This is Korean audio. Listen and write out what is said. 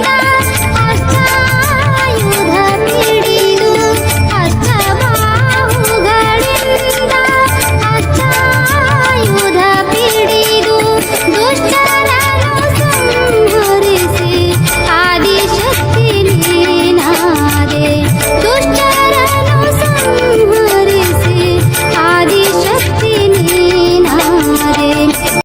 나